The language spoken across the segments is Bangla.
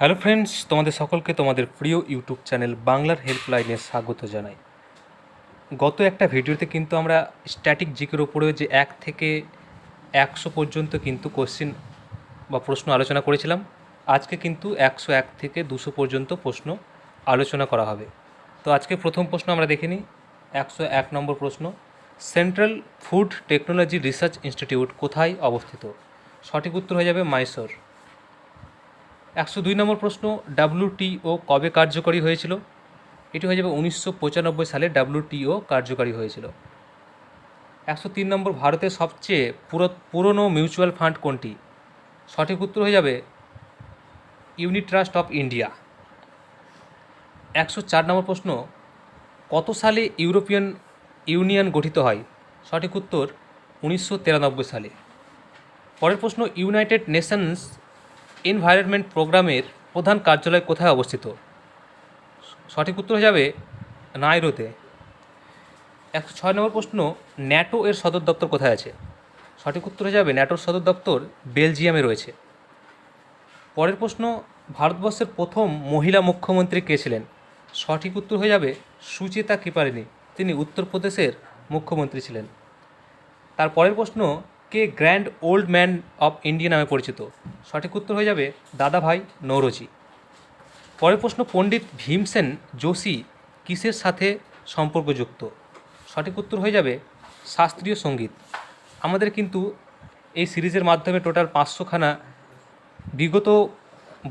হ্যালো ফ্রেন্ডস, তোমাদের সকলকে তোমাদের প্রিয় ইউটিউব চ্যানেল বাংলার হেল্পলাইনে স্বাগত জানাই। গত একটা ভিডিওতে কিন্তু আমরা স্ট্যাটিক জিকের ওপরে যে এক থেকে একশো পর্যন্ত কিন্তু কোশ্চিন বা প্রশ্ন আলোচনা করেছিলাম, আজকে কিন্তু একশো এক থেকে দুশো পর্যন্ত প্রশ্ন আলোচনা করা হবে। তো আজকে প্রথম প্রশ্ন আমরা দেখে নিই, একশো এক নম্বর প্রশ্ন central food technology research institute কোথায় অবস্থিত? সঠিক উত্তর হয়ে যাবে মাইসোর একশো দুই নম্বর প্রশ্ন ডাব্লিউটিও কবে কার্যকরী হয়েছিল? এটি হয়ে যাবে উনিশশো পঁচানব্বই সালে ডাব্লিউটিও কার্যকরী হয়েছিল। একশো তিন নম্বর, ভারতের সবচেয়ে পুরো, পুরনো মিউচুয়াল ফান্ড কোনটি? সঠিক উত্তর হয়ে যাবে ইউনিট ট্রাস্ট অফ ইন্ডিয়া। একশো চার নম্বর প্রশ্ন, কত সালে ইউরোপিয়ান ইউনিয়ন গঠিত হয়? সঠিক উত্তর উনিশশো তিরানব্বই সালে। পরের প্রশ্ন, ইউনাইটেড নেশনস এনভায়রনমেন্ট প্রোগ্রামের প্রধান কার্যালয় কোথায় অবস্থিত? সঠিক উত্তর হয়ে যাবে নাইরোতে। একশো ছয় নম্বর প্রশ্ন, ন্যাটো এর সদর দপ্তর কোথায় আছে? সঠিক উত্তর হয়ে যাবে ন্যাটোর সদর দপ্তর বেলজিয়ামে রয়েছে। পরের প্রশ্ন, ভারতবর্ষের প্রথম মহিলা মুখ্যমন্ত্রী কে ছিলেন? সঠিক উত্তর হয়ে যাবে সুচেতা কৃপারিণী তিনি উত্তরপ্রদেশের মুখ্যমন্ত্রী ছিলেন। তার পরের প্রশ্ন কে grand old man of India নামে পরিচিত? সঠিক উত্তর হয়ে যাবে দাদাভাই নৌরজি। পরের প্রশ্ন, পণ্ডিত ভীমসেন যোশী কিসের সাথে সম্পর্কযুক্ত? সঠিক উত্তর হয়ে যাবে শাস্ত্রীয় সংগীত। আমাদের কিন্তু এই সিরিজের মাধ্যমে টোটাল পাঁচশোখানা বিগত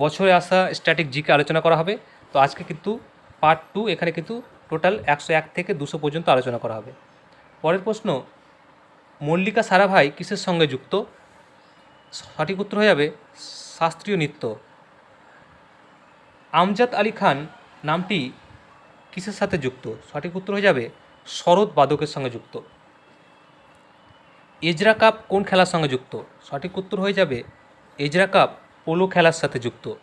বছরে আসা স্ট্যাটিক জিকে আলোচনা করা হবে। তো আজকে কিন্তু পার্ট টু, এখানে কিন্তু টোটাল একশো এক থেকে দুশো পর্যন্ত আলোচনা করা হবে। পরের প্রশ্ন মল্লিকা সারাভাই কিসের সঙ্গে যুক্ত? সঠিক উত্তর হয়ে যাবে, শাস্ত্রীয় নৃত্য। আমজাদ আলী খান নামটি কিসের সাথে যুক্ত? সঠিক উত্তর হয়ে যাবে, শরৎ বাদকের সঙ্গে যুক্ত। এজরা কাপ কোন খেলার সঙ্গে যুক্ত? সঠিক উত্তর হয়ে যাবে, এজরা কাপ পোলো খেলার সাথে যুক্ত।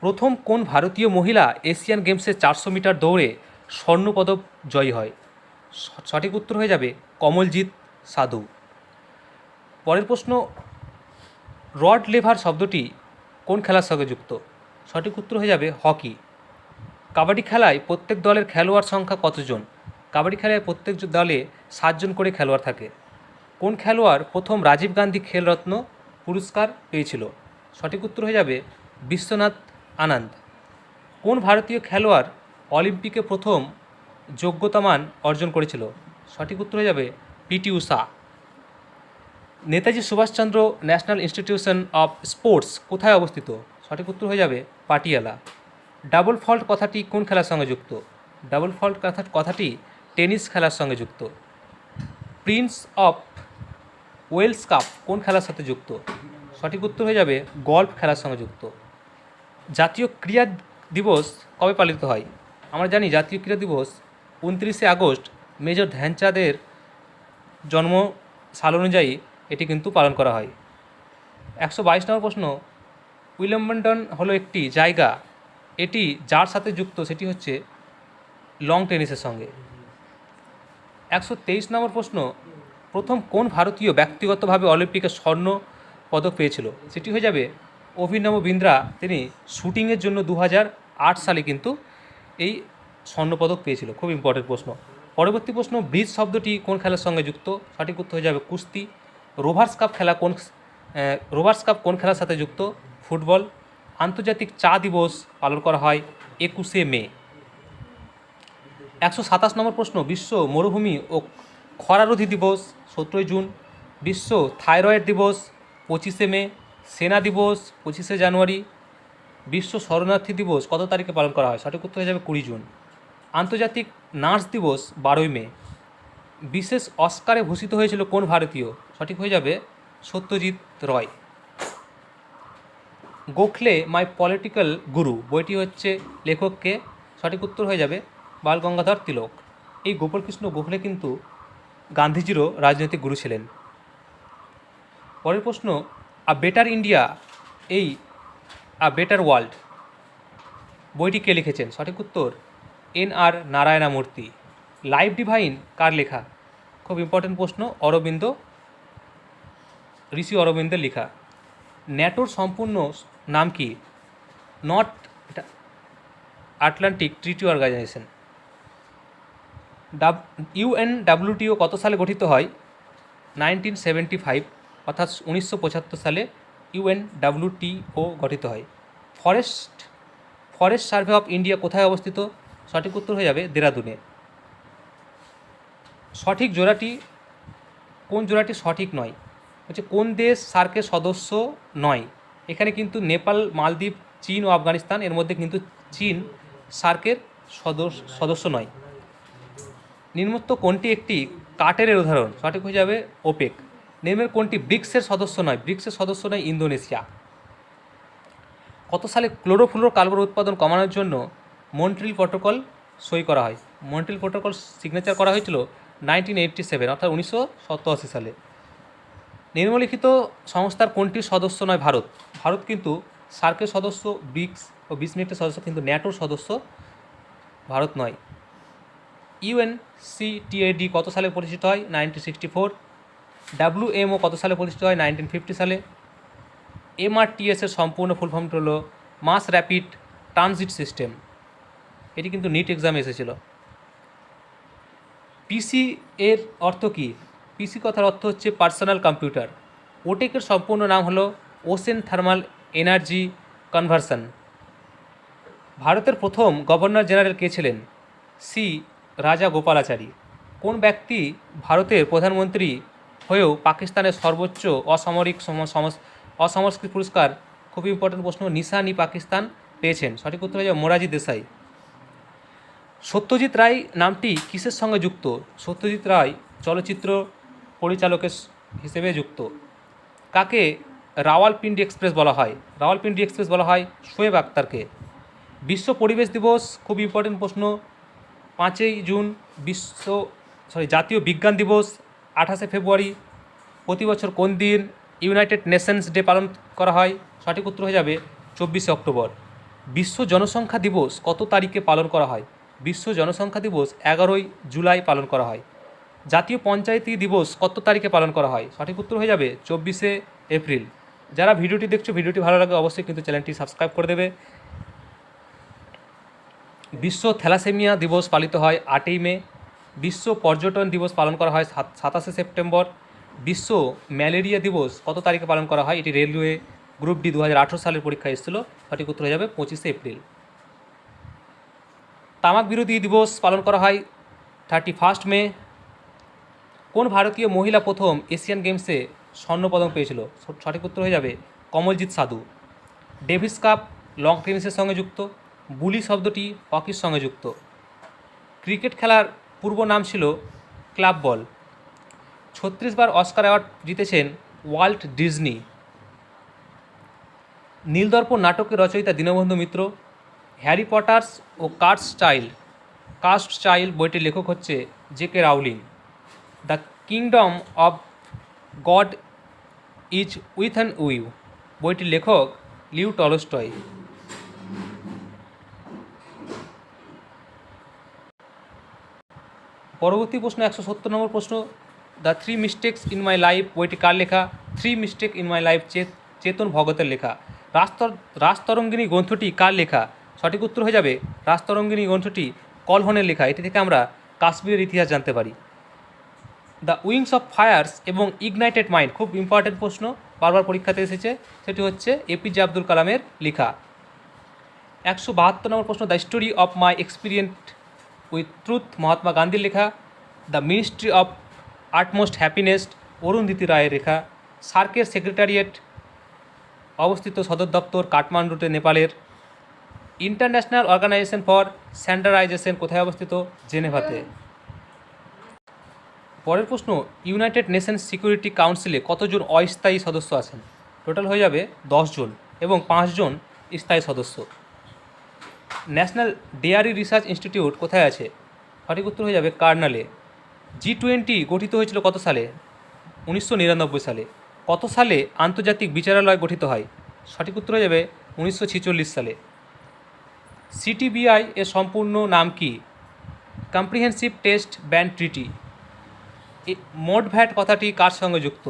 প্রথম কোন ভারতীয় মহিলা এশিয়ান গেমসে চারশো মিটার দৌড়ে স্বর্ণপদক জয়ী হয়? সঠিক উত্তর হয়ে যাবে, কমলজিৎ সাধু। পরের প্রশ্ন, রড লেভার শব্দটি কোন খেলার সঙ্গে যুক্ত? সঠিক উত্তর হয়ে যাবে হকি। কাবাডি খেলায় প্রত্যেক দলের খেলোয়াড় সংখ্যা কতজন? কাবাডি খেলায় প্রত্যেক দলে সাতজন করে খেলোয়াড় থাকে। কোন খেলোয়াড় প্রথম রাজীব গান্ধী খেলরত্ন পুরস্কার পেয়েছিল? সঠিক উত্তর হয়ে যাবে বিশ্বনাথ আনন্দ। কোন ভারতীয় খেলোয়াড় অলিম্পিকে প্রথম যোগ্যতামান অর্জন করেছিল? সঠিক উত্তর হয়ে যাবে P T Usha Netaji Subhas Chandra national institution of sports কোথায় অবস্থিত? সঠিক উত্তর হয়ে যাবে পাটিয়ালা। ডাবল ফল্ট কথাটি কোন খেলার সঙ্গে যুক্ত? ডাবল ফল্ট কথা কথাটি টেনিস খেলার সঙ্গে যুক্ত। প্রিন্স অফ ওয়েলস কাপ কোন খেলার সাথে যুক্ত? সঠিক উত্তর হয়ে যাবে গল্ফ খেলার সঙ্গে যুক্ত। জাতীয় ক্রীড়া দিবস কবে পালিত হয়? আমরা জানি জাতীয় ক্রীড়া দিবস উনত্রিশে আগস্ট মেজর ধ্যানচাঁদের জন্ম সাল অনুযায়ী এটি কিন্তু পালন করা হয়। একশো বাইশ নম্বর প্রশ্ন, উইলম্বন্টন হলো একটি জায়গা। এটি যার সাথে যুক্ত সেটি হচ্ছে লং টেনিসের সঙ্গে। একশো তেইশ নম্বর প্রশ্ন, প্রথম কোন ভারতীয় ব্যক্তিগতভাবে অলিম্পিকে স্বর্ণ পদক পেয়েছিল? সেটি হয়ে যাবে অভিনব বিন্দ্রা। তিনি শুটিংয়ের জন্য দু সালে কিন্তু এই স্বর্ণপদক পেয়েছিল। খুব ইম্পর্টেন্ট প্রশ্ন। পরবর্তী প্রশ্ন, ব্রিজ শব্দটি কোন খেলার সঙ্গে যুক্ত? সঠিক উত্তর হয়ে যাবে কুস্তি। রোভার্স কাপ খেলা কোন রোভার্স কাপ কোন খেলার সাথে যুক্ত? ফুটবল। আন্তর্জাতিক চা দিবস পালন করা হয় একুশে মে। একশো সাতাশ নম্বর প্রশ্ন, বিশ্ব মরুভূমি ও খরারোধী দিবস সতেরোই জুন। বিশ্ব থাইরয়েড দিবস পঁচিশে মে। সেনা দিবস পঁচিশে জানুয়ারি। বিশ্ব শরণার্থী দিবস কত তারিখে পালন করা হয়? সঠিক উত্তর হয়ে যাবে কুড়ি জুন। আন্তর্জাতিক নার্স দিবস বারোই মে। বিশেষ অস্কারে ভূষিত হয়েছিল কোন ভারতীয়? সঠিক হয়ে যাবে সত্যজিৎ রয়। Gokhale my political guru. বইটি হচ্ছে লেখককে সঠিক উত্তর হয়ে যাবে বাল গঙ্গাধর তিলক। এই গোপালকৃষ্ণ গোখলে কিন্তু গান্ধীজিরও রাজনৈতিক গুরু ছিলেন। পরের প্রশ্ন, আ বেটার ইন্ডিয়া, এই আ বেটার ওয়ার্ল্ড বইটি কে লিখেছেন? সঠিক উত্তর এন আর নারায়ণা মূর্তি লাইফ ডিভাইন কার লেখা? খুব ইম্পর্টেন্ট প্রশ্ন, অরবিন্দ, ঋষি অরবিন্দের লেখা। ন্যাটোর সম্পূর্ণ নাম কি? নর্থ আটলান্টিক ট্রিটি অর্গানাইজেশন ডাব ইউএন ডাব্লিউটিও কত সালে গঠিত হয়? নাইনটিন সেভেন্টি ফাইভ অর্থাৎ উনিশশো পঁচাত্তর সালে ইউএন ডাব্লিউটিও গঠিত হয়। Forest forest survey of India কোথায় অবস্থিত? সঠিক উত্তর হয়ে যাবে দেরাদুনে। সঠিক জোড়াটি, কোন জোড়াটি সঠিক নয়? হচ্ছে কোন দেশ সার্কের সদস্য নয়? এখানে কিন্তু নেপাল, মালদ্বীপ, চীন ও আফগানিস্তান, এর মধ্যে কিন্তু চীন সার্কের সদস্য সদস্য নয়। নিম্নোক্ত কোনটি একটি কার্টেলের উদাহরণ? সঠিক হয়ে যাবে ওপেক। নিম্নের কোনটি ব্রিক্সের সদস্য নয়? ব্রিক্সের সদস্য নয় ইন্দোনেশিয়া। কত সালে ক্লোরোফ্লোরো কার্বন উৎপাদন কমানোর জন্য মন্ট্রিল প্রোটোকল সই করা হয়। মন্ট্রিল প্রোটোকল সিগনেচার করা হয়েছিল নাইনটিন এইটটি সেভেন অর্থাৎ উনিশশো সপ্তাশি সালে। নিম্নলিখিত সংস্থার কোনটির সদস্য নয় ভারত? ভারত কিন্তু সার্কের সদস্য, ব্রিক্স ও বিশ মিনিটের সদস্য, কিন্তু ন্যাটোর সদস্য ভারত নয়। ইউএন সিটিএডি কত সালে প্রতিষ্ঠিত হয়? নাইনটিন সিক্সটি ফোর ডাব্লিউএমও কত সালে প্রতিষ্ঠিত হয়? নাইনটিন ফিফটি সালে। এমআরটিএসের সম্পূর্ণ ফুল ফর্মটি হলো মাস র্যাপিড ট্রানজিট সিস্টেম। এটি কিন্তু নিট এক্সামে এসেছিল। পিসি এর অর্থ কী? পিসি কথার অর্থ হচ্ছে পার্সোনাল কম্পিউটার ওটেকের সম্পূর্ণ নাম হলো ওশেন থার্মাল এনার্জি কনভার্সন ভারতের প্রথম গভর্নর জেনারেল কে ছিলেন? সি রাজা গোপালাচারী। কোন ব্যক্তি ভারতের প্রধানমন্ত্রী হয়েও পাকিস্তানের সর্বোচ্চ অসামরিক সম- সম- পুরস্কার খুব ইম্পর্টেন্ট প্রশ্ন নিশানি পাকিস্তান পেয়েছেন। সঠিক উত্তর হয়ে মোরাজি দেশাই। সত্যজিৎ রায় নামটি কিসের সঙ্গে যুক্ত? সত্যজিৎ রায় চলচ্চিত্র পরিচালকের হিসেবে যুক্ত। কাকে রাওয়ালপিন্ডি এক্সপ্রেস বলা হয়? রাওয়ালপিন্ডি এক্সপ্রেস বলা হয় শোয়েব আক্তারকে। বিশ্ব পরিবেশ দিবস, খুব ইম্পর্টেন্ট প্রশ্ন। পাঁচই জুন বিশ্ব সরি জাতীয় বিজ্ঞান দিবস, আঠাশে ফেব্রুয়ারি। প্রতি বছর কোন দিন ইউনাইটেড নেশনস ডে পালন করা হয়? সঠিক উত্তর হয়ে যাবে চব্বিশে অক্টোবর। বিশ্ব জনসংখ্যা দিবস কত তারিখে পালন করা হয়? বিশ্ব জনসংখ্যা দিবস এগারোই জুলাই পালন করা হয়। জাতীয় পঞ্চায়েতি দিবস কত তারিখে পালন করা হয়? সঠিক উত্তর হয়ে যাবে চব্বিশে এপ্রিল। যারা ভিডিওটি দেখছ, ভিডিওটি ভালো লাগে অবশ্যই কিন্তু চ্যানেলটি সাবস্ক্রাইব করে দেবে। বিশ্ব থ্যালাসেমিয়া দিবস পালিত হয় আটই মে। বিশ্ব পর্যটন দিবস পালন করা হয় সাত, সাতাশে সেপ্টেম্বর। বিশ্ব ম্যালেরিয়া দিবস কত তারিখে পালন করা হয়? এটি রেলওয়ে গ্রুপ ডি দু হাজার আঠেরো সালের পরীক্ষা এসেছিল। সঠিক উত্তর হয়ে যাবে পঁচিশে এপ্রিল। তামাক বিরোধী দিবস পালন করা হয় থার্টি ফার্স্ট মে। কোন ভারতীয় মহিলা প্রথম এশিয়ান গেমসে স্বর্ণপদক পেয়েছিল? সঠিক উত্তর হয়ে যাবে কমলজিৎ সাধু। ডেভিস কাপ লং টেনিসের সঙ্গে যুক্ত। বুলি শব্দটি হকির সঙ্গে যুক্ত। ক্রিকেট খেলার পূর্ব নাম ছিল ক্লাব বল। ছত্রিশবার অস্কার অ্যাওয়ার্ড জিতেছেন ওয়াল্ট ডিজনি। নীলদর্পণ নাটকের রচয়িতা দীনবন্ধু মিত্র। হ্যারি পটার্স ও কাস্ট স্টাইল কাস্ট স্টাইল বইটির লেখক হচ্ছে J K Rowling. The kingdom of God is with an উইউ বইটির লেখক লিউ টলস্টয়। পরবর্তী প্রশ্ন, একশো সত্তর নম্বর প্রশ্ন। The three mistakes in my life, বইটি কার লেখা? Three mistake in my life Chetan ভগতের লেখা। রাস্তর রাজতরঙ্গিনী গ্রন্থটি কার লেখা? সঠিক উত্তর হয়ে যাবে রাস্তরঙ্গিনী গ্রন্থটি কলহনের লেখা। এটি থেকে আমরা কাশ্মীরের ইতিহাস জানতে পারি। দ্য উইংস অফ ফায়ার্স এবং ইগনাইটেড মাইন্ড, খুব ইম্পর্টেন্ট প্রশ্ন, বারবার পরীক্ষাতে এসেছে। সেটি হচ্ছে এপিজে আব্দুল কালামের লেখা। একশো বাহাত্তর নম্বর প্রশ্ন, the story of my experiment with truth, Mahatma গান্ধীর লেখা। The ministry of utmost happiness Arundhati রায়ের লেখা। সার্কের সেক্রেটারিয়েট অবস্থিত সদর দপ্তর কাঠমান্ডুতে নেপালের। ইন্টারন্যাশনাল অর্গানাইজেশন ফর স্যান্ডারাইজেশন কোথায় অবস্থিত? জেনেভাতে। পরের প্রশ্ন, ইউনাইটেড নেশনস সিকিউরিটি কাউন্সিলে কতজন অস্থায়ী সদস্য আছেন? টোটাল হয়ে যাবে জন এবং পাঁচজন স্থায়ী সদস্য। ন্যাশনাল ডেয়ারি রিসার্চ ইনস্টিটিউট কোথায় আছে? সঠিক উত্তর হয়ে যাবে কার্নালে। জি টোয়েন্টি গঠিত হয়েছিল কত সালে? উনিশশো নিরানব্বই সালে। কত সালে আন্তর্জাতিক বিচারালয় গঠিত হয়? সঠিক উত্তর হয়ে যাবে উনিশশো সালে। সিটিবিআই এর সম্পূর্ণ নাম কি? কম্প্রিহেন্সিভ টেস্ট ব্যান্ড ট্রিটি মোট ভ্যাট কথাটি কার সঙ্গে যুক্ত?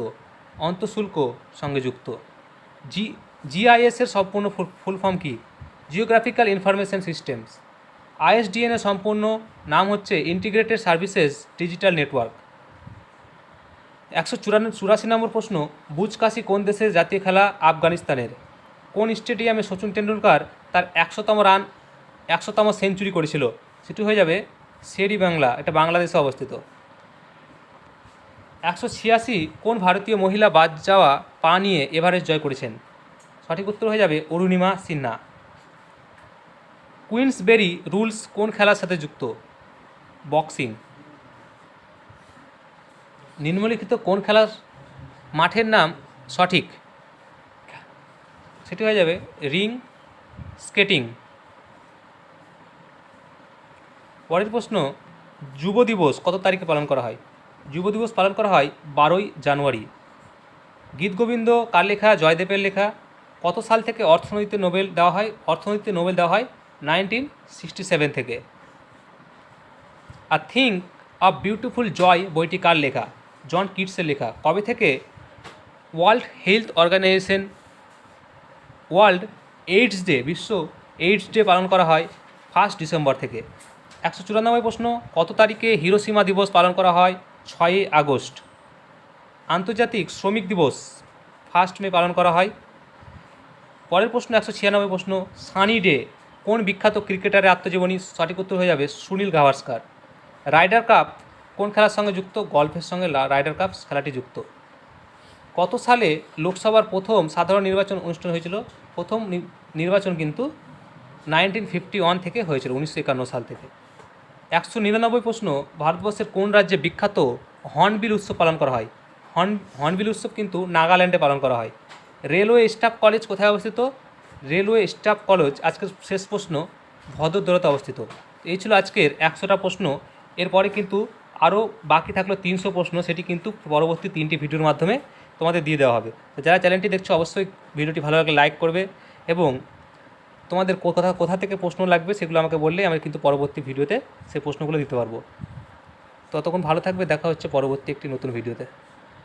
অন্তঃশুল্ক সঙ্গে যুক্ত। জি, জিআইএস এর সম্পূর্ণ ফুল ফর্ম কি? জিওগ্রাফিক্যাল ইনফরমেশন সিস্টেমস আইএসডিএন এর সম্পূর্ণ নাম হচ্ছে ইন্টিগ্রেটেড সার্ভিসেস ডিজিটাল নেটওয়ার্ক একশো চুরান্ন, চুরাশি নম্বর প্রশ্ন, বুজকাশি কোন দেশের জাতীয় খেলা আফগানিস্তানের? কোন স্টেডিয়ামে সচিন টেন্ডুলকার তার একশোতম রান একশোতম সেঞ্চুরি করেছিল। সেটি হয়ে যাবে শেরি বাংলা, এটা বাংলাদেশে অবস্থিত। একশো ছিয়াশি কোন ভারতীয় মহিলা বাদ যাওয়া পা নিয়ে এভারেস্ট জয় করেছেন? সঠিক উত্তর হয়ে যাবে অরুণিমা সিনহা। কুইন্সবেরি রুলস কোন খেলার সাথে যুক্ত? বক্সিং। নিম্নলিখিত কোন খেলার মাঠের নাম সঠিক? সেটি হয়ে যাবে রিং, স্কেটিং। পরের প্রশ্ন, যুব দিবস কত তারিখে পালন করা হয়? যুব দিবস পালন করা হয় বারোই জানুয়ারি। গীতগোবিন্দ কার লেখা, জয়দেবের লেখা, কত সাল থেকে অর্থনীতিতে নোবেল দেওয়া হয়? অর্থনীতিতে নোবেল দেওয়া হয় নাইনটিন সিক্সটি সেভেন থেকে। A think of beautiful joy বইটি কার লেখা? জন কিটসের লেখা। কবে থেকে? World Health Organization, World AIDS Day, বিশ্ব এইডস ডে পালন করা হয় ফার্স্ট ডিসেম্বর থেকে। একশো চুরানব্বই প্রশ্ন, কত তারিখে হিরোসীমা দিবস পালন করা হয়? ছয়ই আগস্ট। আন্তর্জাতিক শ্রমিক দিবস ফার্স্ট মে পালন করা হয়। পরের প্রশ্ন, একশো ছিয়ানব্বই প্রশ্ন, সানি ডে, কোন বিখ্যাত ক্রিকেটারের আত্মজীবনী? সঠিক উত্তর হয়ে যাবে সুনীল গাভাস্কার। রাইডার কাপ, কোন খেলার সঙ্গে যুক্ত? গল্ফের সঙ্গে রাইডার কাপ খেলাটি যুক্ত। কত সালে লোকসভার প্রথম সাধারণ নির্বাচন অনুষ্ঠান হয়েছিল? প্রথম নির্বাচন কিন্তু নাইনটিন ফিফটি ওয়ান থেকে হয়েছিল, উনিশশো একান্ন সাল থেকে। একশো নিরানব্বই প্রশ্ন, ভারতবর্ষের কোন রাজ্যে বিখ্যাত হর্নবিল উৎসব পালন করা হয়? হর্ন, হর্নবিল উৎসব কিন্তু নাগাল্যান্ডে পালন করা হয়। রেলওয়ে স্টাফ কলেজ কোথায় অবস্থিত? রেলওয়ে স্টাফ কলেজ আজকের শেষ প্রশ্ন ভদ্রদূরতে অবস্থিত। এই ছিল আজকের একশোটা প্রশ্ন। এরপরে কিন্তু আরও বাকি থাকল তিনশো প্রশ্ন, সেটি কিন্তু পরবর্তী তিনটি ভিডিওর মাধ্যমে তোমাদের দিয়ে দেওয়া হবে। তো যারা চ্যানেলটি দেখছ, অবশ্যই ভিডিওটি ভালো লাগলে লাইক করবে এবং তোমাদের কোথা কোথা থেকে প্রশ্ন লাগবে সেগুলো আমাকে বললে আমি কিন্তু পরবর্তী ভিডিওতে সেই প্রশ্নগুলো দিতে পারব। ততক্ষণ ভালো থাকবে, দেখা হচ্ছে পরবর্তী একটি নতুন ভিডিওতে।